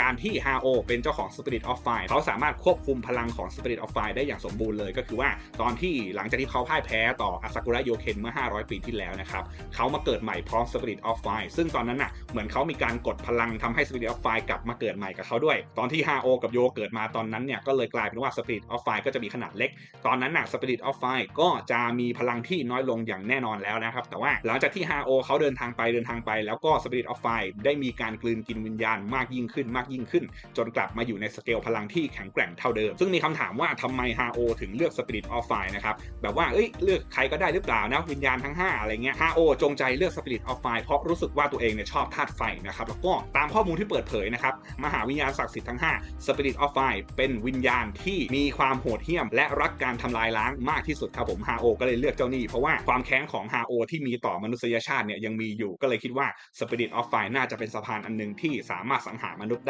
การที่ฮาโอเป็นเจ้าของ Spirit of Fire เขาสามารถควบคุมพลังของ Spirit of Fire ได้อย่างสมบูรณ์เลยก็คือว่าตอนที่หลังจากที่เขาพ่ายแพ้ต่ออาซากุระโยเคนเมื่อ 500 ปีที่แล้วนะครับเขามาเกิดใหม่พร้อม Spirit of Fire ซึ่งตอนนั้นน่ะเหมือนเขามีการกดพลังทำให้ Spirit of Fire กลับมาเกิดใหม่กับเขาด้วย ตอนที่ฮาโอกับโยเกิดมาตอนนั้นเนี่ยก็เลยกลายเป็นว่า Spirit of Fire ก็จะมีขนาดเล็ก ตอนนั้นน่ะ Spirit of Fire ก็จะมีพลังที่น้อยลงอย่างแน่นอนแล้วนะครับแต่ว่าหลังจากที่ฮาโอเขาเดินทางไปเดินทางไป แล้วก็ Spirit of Fire ได้มีการกลืนกินวิญญาณมากยิ่งขึ้นมากยิ่งขึ้น จนกลับมาอยู่ในสเกลพลังที่แข็งแกร่งเท่าเดิม ซึ่งมีคำถามว่าทำไมฮาโอถึงเลือก Spirit of Fire นะครับ แบบว่าเอ้ยเลือกใครก็ได้หรือเปล่านะวิญญาณทั้ง 5 อะไรเงี้ยฮาโอจงใจเลือก Spirit of Fire เพราะรู้สึกว่าตัวเองเนี่ยชอบธาตุไฟนะครับแล้วก็ตามข้อมูลที่เปิดเผยนะครับมหาวิญญาณศักดิ์สิทธิ์ทั้ง5 Spirit of Fire เป็นวิญญาณที่มีความโหดเหี้ยม และรักการทำลายล้างมากที่สุดครับผมฮาโอก็เลยเลือกเจ้านี่เพราะว่าความแค้นของฮาโอที่มีต่อมนุษยชาติเนี่ยยังมีอยู่ก็เลยคิดว่า Spirit of Fire น่าจะเป็นสะพานอันหนึงที่สามารถสังหารมนุษย์